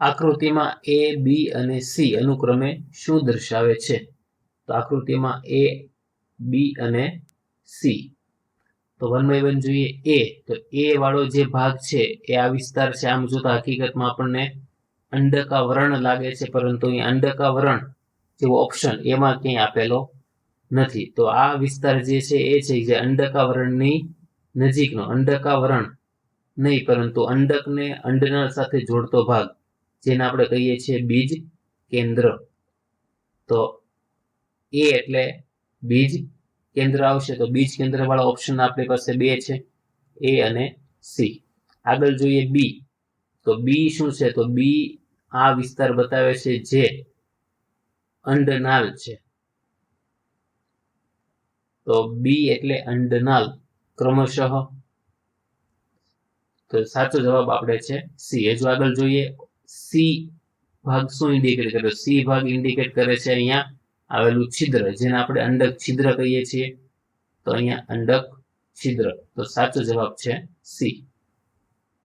આકૃતિમાં એ બી અને સી અનુક્રમે શું દર્શાવે છે? તો આકૃતિમાં એ બી અને સી તો વન બાય વન જોઈએ એ તો એ વાળો જે ભાગ છે, એ આ વિસ્તાર છે. આમ જોતા હકીકતમાં આપણને અંડકા વરણ લાગે છે, પરંતુ અહીં અંડકા વરણ જેવો ઓપ્શન એમાં ક્યાંય આપેલો નથી. તો આ વિસ્તાર જે છે, એ છે જે અંડકા વરણની નજીકનો. અંડકા વરણ નહીં, પરંતુ અંડકને અંડનળ સાથે જોડતો ભાગ. જેને આપણે કહીએ છીએ બીજ કેન્દ્ર. તો એ એટલે બીજ કેન્દ્ર આવશે. તો બીજ કેન્દ્ર વાળા ઓપ્શન આપણી પાસે બે છે. એ અને સી. આગળ જોઈએ બી. તો બી શું છે? તો બી આ વિસ્તાર બતાવે છે જે અંડનાલ છે. તો બી એટલે અંડનાલ ક્રમશઃ. તો સાચો જવાબ આપણે છે સી. હજુ આગળ જોઈએ સી ભાગ શું ઇન્ડિકેટ કરે? સી ભાગ ઇન્ડિકેટ કરે છે અહીંયા આવેલું છિદ્ર, જેને આપણે અંડક છિદ્ર કહીએ છીએ. તો અહીંયા અંડક છિદ્ર. તો સાચો જવાબ છે સી.